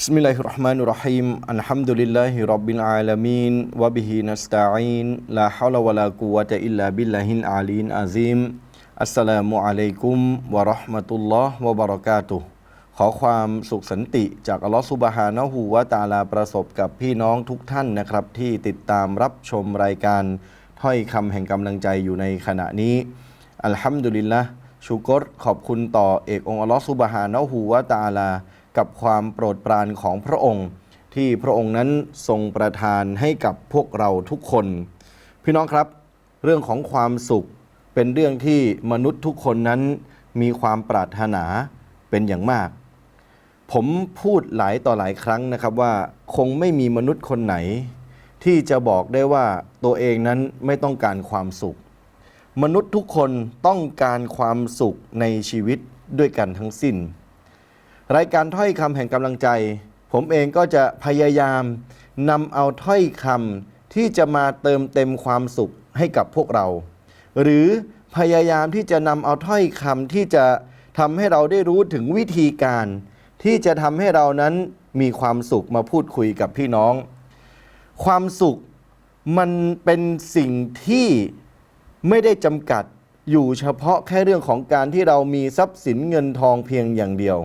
بسم الله الرحمن الرحيم الحمد لله رب العالمين وبه نستعين لا حول ولا قوة إلا بالله العلي العظيم السلام عليكم ورحمة الله وبركاته ขอความสุขสันติจากอัลลอฮฺสุบฮานะฮูวะตาลาประสบกับพี่น้องทุกท่านนะครับ ที่ติดตามรับชมรายการถ้อยคำแห่งกำลังใจอยู่ในขณะนี้ อัลฮัมดุลิลละชูกรขอบคุณต่อเอกองอัลลอฮฺสุบฮานะฮูวะตาลา กับความโปรดปรานของพระองค์ ที่พระองค์นั้นทรงประทานให้กับพวกเราทุกคน พี่น้องครับ เรื่องของความสุขเป็นเรื่องที่มนุษย์ทุกคนนั้นมีความปรารถนาเป็นอย่างมาก ผมพูดหลายต่อหลายครั้งนะครับว่าคงไม่มีมนุษย์คนไหน ที่จะบอกได้ว่าตัวเองนั้นไม่ต้องการความสุข มนุษย์ทุกคนต้องการความสุขในชีวิตด้วยกันทั้งสิ้น รายการถ้อยคำแห่งกำลังใจ ผมเองก็จะพยายามนำเอาถ้อยคำที่จะมาเติมเต็มความสุขให้กับพวกเรา หรือพยายามที่จะนำเอาถ้อยคำที่จะทำให้เราได้รู้ถึงวิธีการ ที่จะทำให้เรานั้นมีความสุขมาพูดคุยกับพี่น้อง ความสุขมันเป็นสิ่งที่ไม่ได้จำกัดอยู่เฉพาะแค่เรื่องของการที่เรามีทรัพย์สินเงินทองเพียงอย่างเดียว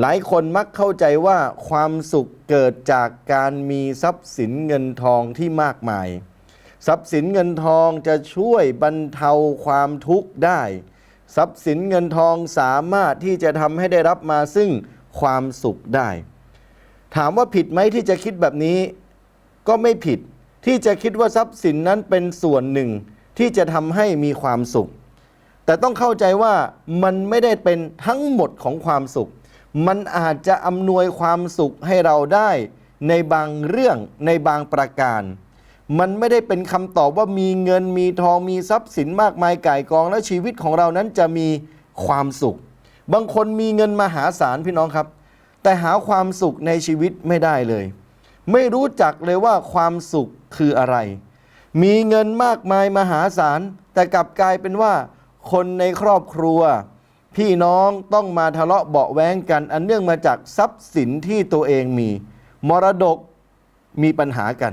หลายคนมักเข้าใจว่าความสุขเกิดจากการมีทรัพย์สินเงินทองที่มากมาย ทรัพย์สินเงินทองจะช่วยบรรเทาความทุกข์ได้ ทรัพย์สินเงินทองสามารถที่จะทำให้ได้รับมาซึ่งความสุขได้ ถามว่าผิดไหมที่จะคิดแบบนี้ ก็ไม่ผิดที่จะคิดว่าทรัพย์สินนั้นเป็นส่วนหนึ่งที่จะทำให้มีความสุข แต่ต้องเข้าใจว่ามันไม่ได้เป็นทั้งหมดของความสุข มันอาจจะอำนวยความสุขให้เราได้ ในบางเรื่องในบางประการ มันไม่ได้เป็นคำตอบว่ามีเงินมีทองมีทรัพย์สินมากมายก่ายกอง และชีวิตของเรานั้นจะมีความสุข บางคนมีเงินมหาศาลพี่น้องครับ แต่หาความสุขในชีวิตไม่ได้เลย ไม่รู้จักเลยว่าความสุขคืออะไร มีเงินมากมายมหาศาลแต่กลับกลายเป็นว่า คนในครอบครัว พี่น้องต้องมาทะเลาะเบาแว้งกัน อันเนื่องมาจากทรัพย์สินที่ตัวเองมี มรดกมีปัญหากัน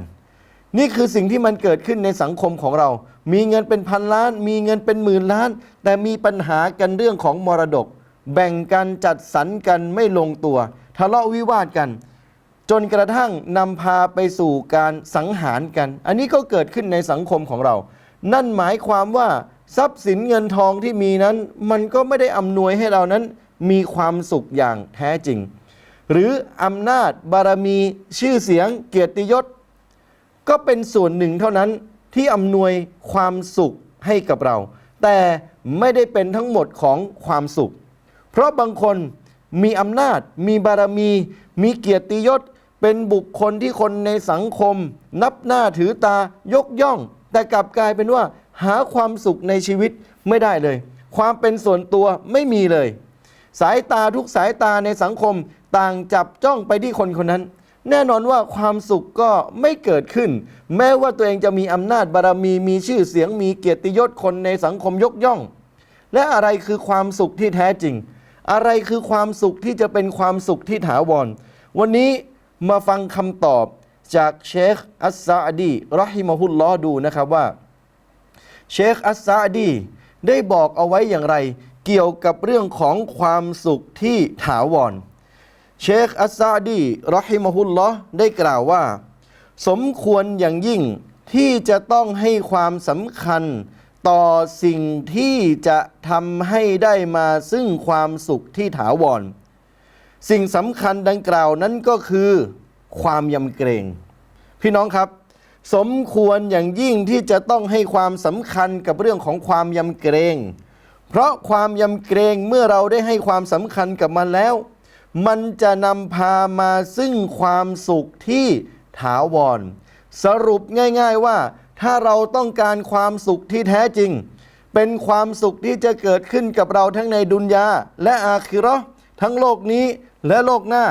นี่คือสิ่งที่มันเกิดขึ้นในสังคมของเรา มีเงินเป็นพันล้าน มีเงินเป็นหมื่นล้าน แต่มีปัญหากันเรื่องของมรดก แบ่งกันจัดสรรกันไม่ลงตัว ทะเลาะวิวาทกัน จนกระทั่งนำพาไปสู่การสังหารกัน อันนี้ก็เกิดขึ้นในสังคมของเรา นั่นหมายความว่า ทรัพย์สินเงินทองที่มีนั้น มันก็ไม่ได้อำนวยให้เรานั้น มีความสุขอย่างแท้จริง หรืออำนาจบารมีชื่อเสียงเกียรติยศ ก็เป็นส่วนหนึ่งเท่านั้นที่อำนวยความสุขให้กับเรา แต่ไม่ได้เป็นทั้งหมดของความสุข เพราะบางคนมีอำนาจ มีบารมี มีเกียรติยศ เป็นบุคคลที่คนในสังคม นับหน้าถือตายกย่อง แต่กลับกลายเป็นว่า หาความสุขในชีวิตไม่ได้เลย ความเป็นส่วนตัวไม่มีเลย สายตาทุกสายตาในสังคมต่างจับจ้องไปที่คนคนนั้น แน่นอนว่าความสุขก็ไม่เกิดขึ้น แม้ว่าตัวเองจะมีอำนาจบารมีมีชื่อเสียงมีเกียรติยศคนในสังคมยกย่อง และอะไรคือความสุขที่แท้จริง อะไรคือความสุขที่จะเป็นความสุขที่ถาวร วันนี้มาฟังคำตอบจากเชคอัสซาอดีรอฮิมะฮุลลอดูนะครับว่า เชคอัสซาดี ได้บอกเอาไว้อย่างไร เกี่ยวกับเรื่องของความสุขที่ถาวร เชคอัสซาดีรอฮิมฮุลลอฮ์ได้กล่าวว่า สมควรอย่างยิ่งที่จะต้องให้ความสำคัญต่อสิ่งที่จะทำให้ได้มาซึ่งความสุขที่ถาวร สิ่งสำคัญดังกล่าวนั้นก็คือ ความยำเกรง พี่น้องครับ สมควรอย่างยิ่งที่จะต้องให้ความสำคัญกับเรื่องของความยำเกรง เพราะความยำเกรงเมื่อเราได้ให้ความสำคัญกับมันแล้ว มันจะนำพามาซึ่งความสุขที่ถาวร สรุปง่าย ๆว่า ถ้าเราต้องการความสุขที่แท้จริง เป็นความสุขที่จะเกิดขึ้นกับเราทั้งในดุนยาและอาคิราะห์ทั้งโลกนี้และโลกหน้า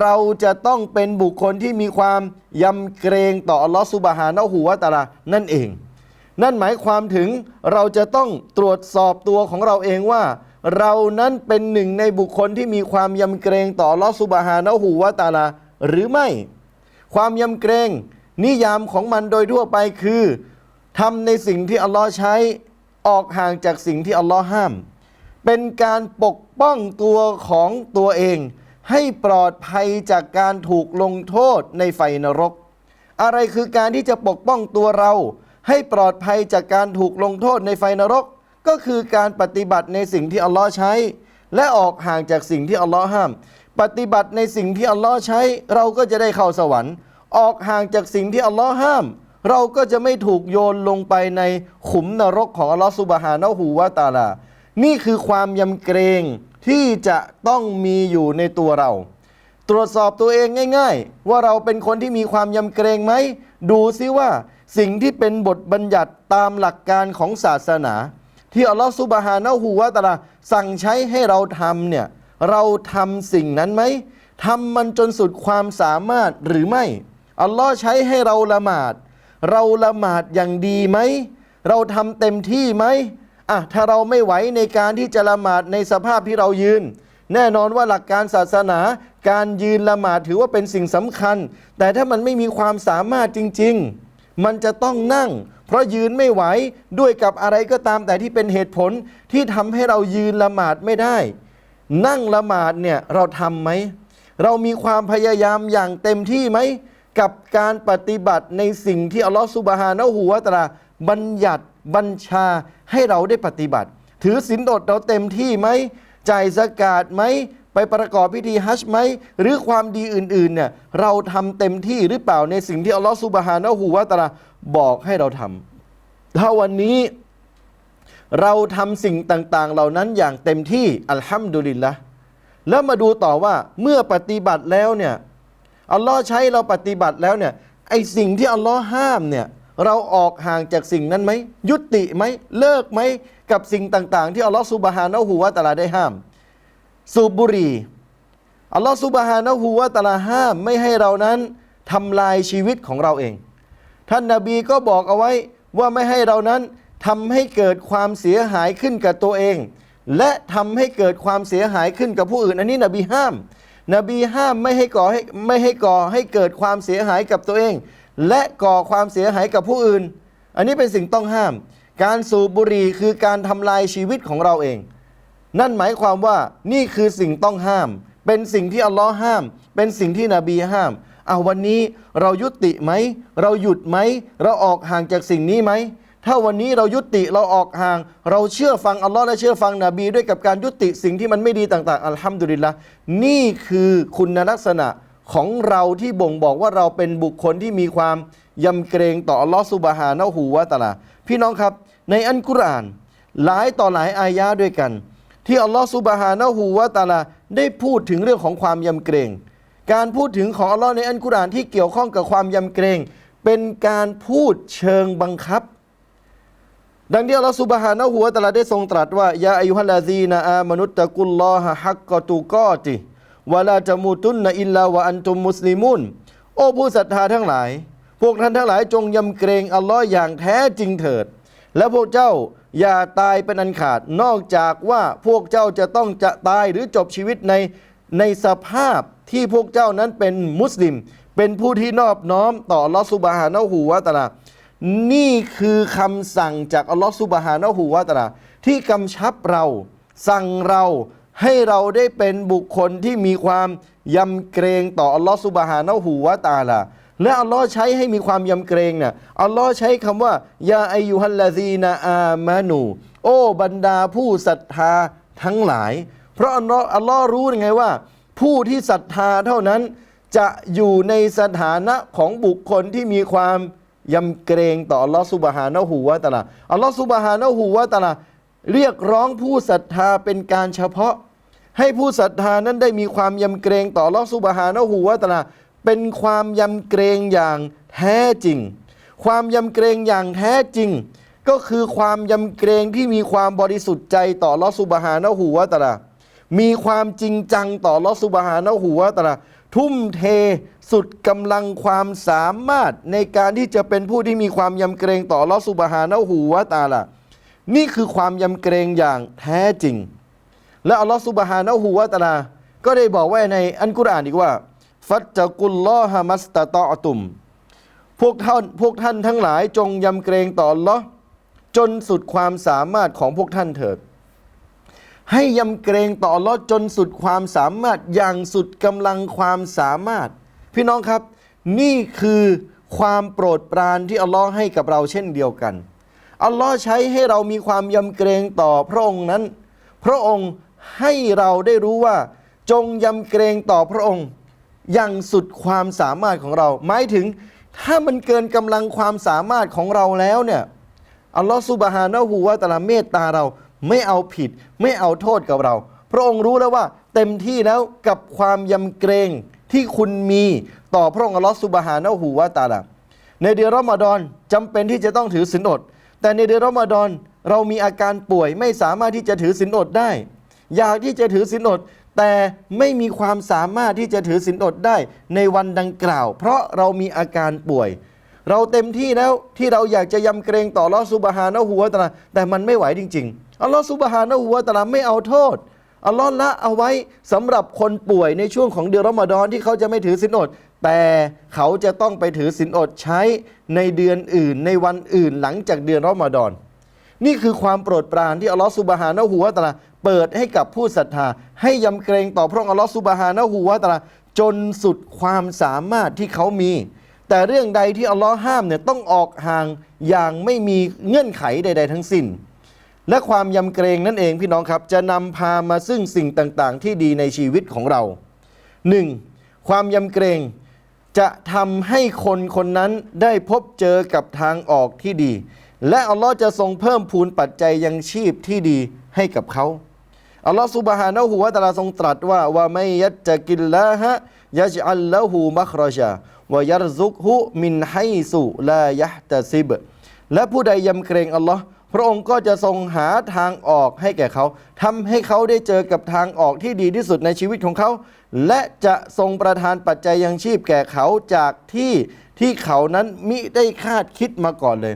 เราจะต้องเป็นบุคคลที่มีความยำเกรงต่ออัลลอฮฺสุบฮานะฮูวะตะอาลานั่นเอง นั่นหมายความถึงเราจะต้องตรวจสอบตัวของเราเองว่า เรานั้นเป็นหนึ่งในบุคคลที่มีความยำเกรงต่ออัลลอฮ์ซุบฮานะฮูวะตะอาลาหรือไม่ ความยำเกรงนิยามของมันโดยทั่วไปคือทำในสิ่งที่อัลลอฮ์ใช้ออกห่างจากสิ่งที่อัลลอฮ์ห้าม เป็นการปกป้องตัวของตัวเอง ให้ปลอดภัยจากการถูกลงโทษในไฟนรก อะไรคือการที่จะปกป้องตัวเรา ให้ปลอดภัยจากการถูกลงโทษในไฟนรก ก็คือการปฏิบัติในสิ่งที่อัลลอฮ์ใช้ และออกห่างจากสิ่งที่อัลลอฮ์ห้าม ปฏิบัติในสิ่งที่อัลลอฮ์ใช้ เราก็จะได้เข้าสวรรค์ ออกห่างจากสิ่งที่อัลลอฮ์ห้าม เราก็จะไม่ถูกโยนลงไปในขุมนรกของอัลลอฮ์ซุบฮานะฮูวะตาลา นี่คือความยำเกรง ที่จะต้องมีอยู่ในตัวเรา ตรวจสอบตัวเองง่าย ๆ ว่าเราเป็นคนที่มีความยำเกรงไหม ดูซิว่าสิ่งที่เป็นบทบัญญัติตามหลักการของศาสนา ที่อัลลอฮฺซุบฮานะฮูวะตะอาลาสั่งใช้ให้เราทำเนี่ยเราทำสิ่งนั้นไหมทำมันจนสุดความสามารถหรือไม่ อัลลอฮ์ใช้ให้เราละหมาด เราละหมาดอย่างดีไหม เราทำเต็มที่ไหม อะถ้าเราไม่ไหวในการที่จะละหมาดในสภาพที่เรายืน แน่นอนว่าหลักการศาสนา การยืนละหมาดถือว่าเป็นสิ่งสำคัญ แต่ถ้ามันไม่มีความสามารถจริง ๆ มันจะต้องนั่ง เพราะยืนไม่ไหวด้วยกับอะไรก็ตามแต่ที่เป็นเหตุผลที่ทำให้เรายืนละหมาดไม่ได้ นั่งละหมาดเนี่ยเราทำไหมเรามีความพยายามอย่างเต็มที่ไหมกับการปฏิบัติในสิ่งที่อัลลอฮฺสุบฮานะฮูวตะลา บัญญัติบัญชาให้เราได้ปฏิบัติ ถือศีลอดเราเต็มที่ไหมจ่ายสกาดไหมไปประกอบพิธีฮัจญ์ไหมหรือความดีอื่นๆเนี่ยเราทำเต็มที่หรือเปล่าในสิ่งที่อัลลอฮฺสุบฮานะฮูวะตาลาบอกให้เราทำถ้าวันนี้เราทำสิ่งต่าง ๆ เหล่านั้นอย่างเต็มที่อัลฮัมดุลิลละแล้วมาดูต่อว่าเมื่อปฏิบัติแล้วเนี่ยอัลลอฮ์ใช้เราปฏิบัติแล้วเนี่ยไอสิ่งที่อัลลอฮ์ห้ามเนี่ย เราออกห่างจากสิ่งนั้นไหม ยุติไหม เลิกไหม กับสิ่งต่าง ๆ ที่อัลลอฮ์ซุบฮานะฮูวะตาลาได้ห้าม สูบบุหรี่อัลลอฮ์ซุบฮานะฮูวะตาลาห้ามไม่ให้เรานั้นทำลายชีวิตของเราเอง ท่านนาบีก็บอกเอาไว้ว่าไม่ให้เรานั้นทำให้เกิดความเสียหายขึ้นกับตัวเอง และทำให้เกิดความเสียหายขึ้นกับผู้อื่น อันนี้นบีห้าม นบีห้ามไม่ให้ก่อให้ไม่ให้ก่อให้เกิดความเสียหายกับตัวเอง และก่อความเสียหายกับผู้อื่น อันนี้เป็นสิ่งต้องห้าม การสูบบุหรี่คือการทำลายชีวิตของเราเอง นั่นหมายความว่านี่คือสิ่งต้องห้าม เป็นสิ่งที่อัลลอฮ์ห้าม เป็นสิ่งที่นบีห้ามเอาวันนี้เรายุติไหม เราหยุดไหม เราออกห่างจากสิ่งนี้ไหม ถ้าวันนี้เรายุติเราออกห่าง เราเชื่อฟังอัลลอฮ์และเชื่อฟังนบีด้วยกับการยุติสิ่งที่มันไม่ดีต่าง ๆ อัลฮัมดุลิลละนี่คือคุณลักษณะ ของเราที่บ่งบอกว่าเราเป็นบุคคลที่มีความยำเกรงต่ออัลลอฮ์ซุบฮานะฮูวะตะลาพี่น้องครับ ในอันกุรอาน หลายต่อหลายอายะด้วยกัน ที่อัลลอฮ์ซุบฮานะฮูวะตะอาลาได้พูดถึงเรื่องของความยำเกรง การพูดถึงของอัลลอฮ์ในอันกุรอานที่เกี่ยวข้องกับความยำเกรง เป็นการพูดเชิงบังคับ ดังที่อัลลอฮ์ซุบฮานะฮูวะตะอาลาได้ทรงตรัสว่ายาอายุฮัลลาซีนาอามนุตตะกุลลอฮะฮักกตุกอติ วะลาจะมูตุนนะอิลลาวะอันตุมมุสลิมุนโอ้ผู้ศรัทธาทั้งหลาย พวกท่านทั้งหลายจงยำเกรงอัลลอฮ์อย่างแท้จริงเถิด และพวกเจ้าอย่าตายเป็นอันขาดนอกจากว่าพวกเจ้าจะต้องจะตายหรือจบชีวิตในในสภาพที่พวกเจ้านั้นเป็นมุสลิม เป็นผู้ที่นอบน้อมต่ออัลลอฮ์ซุบฮานะฮูวะตะลานี่คือคำสั่งจากอัลลอฮ์ซุบฮานะฮูวะตะลาที่กำชับเรา สั่งเรา ให้เราได้เป็นบุคคลที่มีความยำเกรงต่ออัลลอฮ์ซุบฮานะฮูวะตาลาและอัลลอฮ์ใช้ให้มีความยำเกรงเนี่ยอัลลอฮ์ใช้คำว่ายาอายุฮัลลาซีนาอามานู โอ้บรรดาผู้ศรัทธาทั้งหลาย เพราะอัลลอฮ์อัลลอฮ์รู้ยังไงว่า ผู้ที่ศรัทธาเท่านั้นจะอยู่ในสถานะของบุคคลที่มีความยำเกรงต่ออัลลอฮ์ซุบฮานะฮูวะตาลาอัลลอฮ์ซุบฮานะฮูวะตาลา เรียกร้องผู้ศรัทธาเป็นการเฉพาะ ให้ผู้ศรัทธานั้นได้มีความยำเกรงต่ออัลอฮ์ซุบฮานะฮูวะตะอาลาเป็นความยำเกรงอย่างแท้จริง ความยำเกรงอย่างแท้จริง ก็คือความยำเกรงที่มีความบริสุทธิ์ใจต่ออัลอฮ์ซุบฮานะฮูวะตะอาลามีความจริงจังต่อลอสุบฮานะฮูวะตะอาลาทุ่มเทสุดกำลังความสามารถในการที่จะเป็นผู้ที่มีความยำเกรงต่อลอสุบฮานะฮูวะตะอาลา นี่คือความยำเกรงอย่างแท้จริง และอัลลอฮฺสุบฮานะฮูวะตาลา ก็ได้บอกไว้ในอันกุรอานอีกว่า ฟัตจักุลลอฮะมัสตะตอตุม พวกท่านพวกท่านทั้งหลายจงยำเกรงต่ออัลลอฮ์จนสุดความสามารถของพวกท่านเถิด ให้ยำเกรงต่ออัลลอฮ์จนสุดความสามารถอย่างสุดกำลังความสามารถ พี่น้องครับ นี่คือความโปรดปรานที่อัลลอฮ์ให้กับเราเช่นเดียวกัน อัลลอฮ์ใช้ให้เรามีความยำเกรงต่อพระองค์นั้น พระองค์ให้เราได้รู้ว่า จงยำเกรงต่อพระองค์ อย่างสุดความสามารถของเรา หมายถึงถ้ามันเกินกำลังความสามารถของเราแล้วเนี่ยอัลลอฮฺสุบฮานะฮูวะตะอาลาเมตตาเราไม่เอาผิด ไม่เอาโทษกับเรา พระองค์รู้แล้วว่าเต็มที่แล้วกับความยำเกรงที่คุณมีต่อพระองค์อัลลอฮฺสุบฮานะฮูวะตะอาลาในเดือนรอมฎอนจำเป็นที่จะต้องถือศีลอด แต่ในเดือนรอมฎอนเรามีอาการป่วยไม่สามารถที่จะถือศีลอดได้ อยากที่จะถือศีลอด แต่ไม่มีความสามารถที่จะถือศีลอดได้ในวันดังกล่าว เพราะเรามีอาการป่วย เราเต็มที่แล้วที่เราอยากจะยำเกรงต่ออัลลอสุบฮานะฮูวตะลาแต่มันไม่ไหวจริงๆอัลลอฮฺซุบฮานะฮูวตะลาไม่เอาโทษอัลลอฮ์ละเอาไว้สำหรับคนป่วยในช่วงของเดือนรอมฎอนที่เขาจะไม่ถือศีลอด แต่เขาจะต้องไปถือศีลอดใช้ในเดือนอื่นในวันอื่นหลังจากเดือนรอมฎอน นี่คือความโปรดปรานที่อัลลอฮฺสุบฮานะฮูวตะอาลาเปิดให้กับผู้ศรัทธา ให้ยำเกรงต่อพระองค์อัลลอฮฺสุบฮานะฮูวตะอาลาจนสุดความสามารถที่เขามี แต่เรื่องใดที่อัลลอฮ์ห้ามเนี่ยต้องออกห่างอย่างไม่มีเงื่อนไขใด ๆ ทั้งสิ้น และความยำเกรงนั่นเองพี่น้องครับ จะนำพามาซึ่งสิ่งต่างๆ ที่ดีในชีวิตของเรา 1. ความยำเกรง จะทำให้คนคนนั้นได้พบเจอกับทางออกที่ดี และอัลลอฮ์จะทรงเพิ่มพูนปัจจัยยังชีพที่ดีให้กับเขาอัลลอฮ์ซุบฮานะฮูวะตาลาทรงตรัสว่าว่าไม่ยัจจะกินละฮะยัจอัลละหูมัครจาวายรซุกฮุมินไฮสุลายะตะซิบ และผู้ใดยำเกรงอัลลอฮ์พระองค์ก็จะทรงหาทางออกให้แก่เขาทำให้เขาได้เจอกับทางออกที่ดีที่สุดในชีวิตของเขา และจะทรงประทานปัจจัยยังชีพแก่เขาจากที่ที่เขานั้นมิได้คาดคิดมาก่อนเลย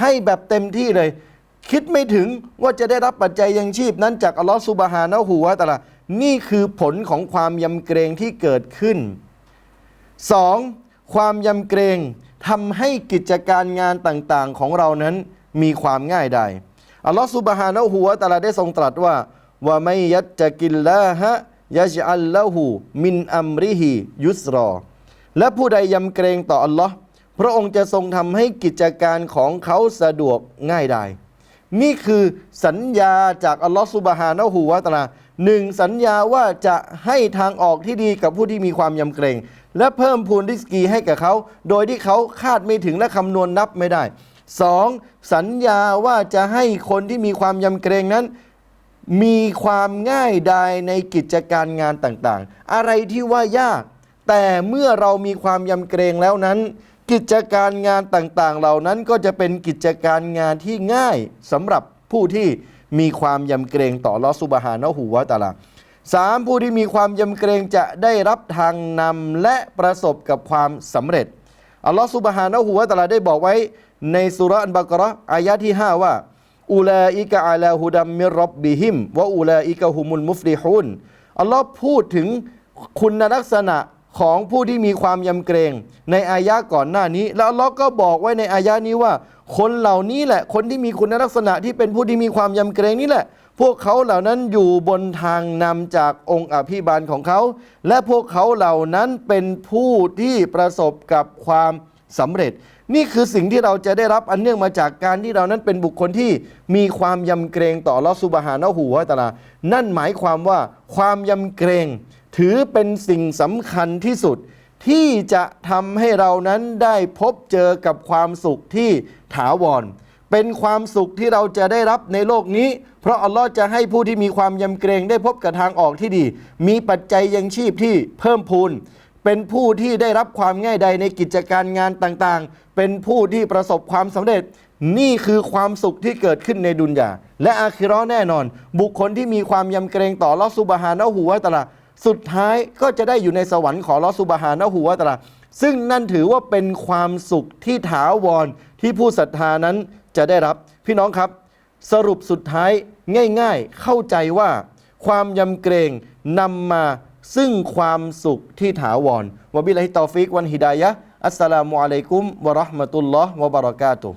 ให้แบบเต็มที่เลย คิดไม่ถึงว่าจะได้รับปัจจัยยังชีพนั้นจากอัลลอฮฺซุบฮานะฮูวะตะลานี่คือผลของความยำเกรงที่เกิดขึ้น 2. ความยำเกรงทำให้กิจการงานต่างๆของเรานั้นมีความง่ายได้อัลลอฮฺซุบฮานะฮูวะตะลาได้ทรงตรัสว่าว่าไม่ยัดจะกินละฮะ ยัจอัลละหูมินอัมริฮิยุสรอ และผู้ใดยำเกรงต่ออัลลอฮ์พระองค์จะทรงทำให้กิจการของเขาสะดวกง่ายได้นี่คือสัญญาจากอัลลอฮฺสุบฮานะฮูวะตาหนึ่งสัญญาว่าจะให้ทางออกที่ดีกับผู้ที่มีความยำเกรง และเพิ่มพูนริสกีให้กับเขา โดยที่เขาคาดไม่ถึงและคำนวณนับไม่ได้สองสัญญาว่าจะให้คนที่มีความยำเกรงนั้น มีความง่ายดายในกิจการงานต่างๆ อะไรที่ว่ายาก แต่เมื่อเรามีความยำเกรงแล้วนั้น กิจการงานต่างๆ เหล่านั้นก็จะเป็นกิจการงานที่ง่ายสำหรับผู้ที่มีความยำเกรงต่อลอสุบฮานะฮูวะตาลาสามผู้ที่มีความยำเกรงจะได้รับทางนำและประสบกับความสำเร็จอัลลอฮฺสุบฮานะฮูวะตาลาได้บอกไว้ในสุรอันบากระอายะที่ 5 ว่า อูลาอิกะอาลาฮุดัมมิรับบิฮิมวะอูลาอิกะฮุมุลมุฟลิฮุนอัลลอฮ์พูดถึงคุณลักษณะของผู้ที่มีความยำเกรงในอายะก่อนหน้านี้ แล้วอัลลอฮ์ก็บอกไว้ในอายะนี้ว่า คนเหล่านี้แหละ คนที่มีคุณลักษณะที่เป็นผู้ที่มีความยำเกรงนี่แหละ พวกเขาเหล่านั้นอยู่บนทางนำจากองค์อภิบาลของเขา และพวกเขาเหล่านั้นเป็นผู้ที่ประสบกับความสำเร็จ นี่คือสิ่งที่เราจะได้รับอันเนื่องมาจากการที่เรานั้นเป็นบุคคลที่มีความยำเกรงต่อลอสุบฮานะฮูวะตาลา นั่นหมายความว่าความยำเกรง ถือเป็นสิ่งสำคัญที่สุด ที่จะทำให้เรานั้นได้พบเจอกับความสุขที่ถาวร เป็นความสุขที่เราจะได้รับในโลกนี้ เพราะอัลลอฮ์จะให้ผู้ที่มีความยำเกรงได้พบกับทางออกที่ดี มีปัจจัยยังชีพที่เพิ่มพูน เป็นผู้ที่ได้รับความง่ายใดในกิจการงานต่างๆ เป็นผู้ที่ประสบความสำเร็จ นี่คือความสุขที่เกิดขึ้นในดุนยาและอาคิร์แน่นอน บุคคลที่มีความยำเกรงต่อลอสุบฮานะฮูวะตะลาสุดท้ายก็จะได้อยู่ในสวรรค์ของลอสุบฮานะฮูวะตะลาซึ่งนั่นถือว่าเป็นความสุขที่ถาวรที่ผู้ศรัทธานั้นจะได้รับ พี่น้องครับ สรุปสุดท้ายง่าย ๆ เข้าใจว่า ความยำเกรงนำมา ซึ่งความสุขที่ถาวรวบิลลาฮิตอฟิกวันฮิดายะอัสสลามุอะลัยกุมวะราะห์มะตุลลอฮ์วะบะเราะกาตุ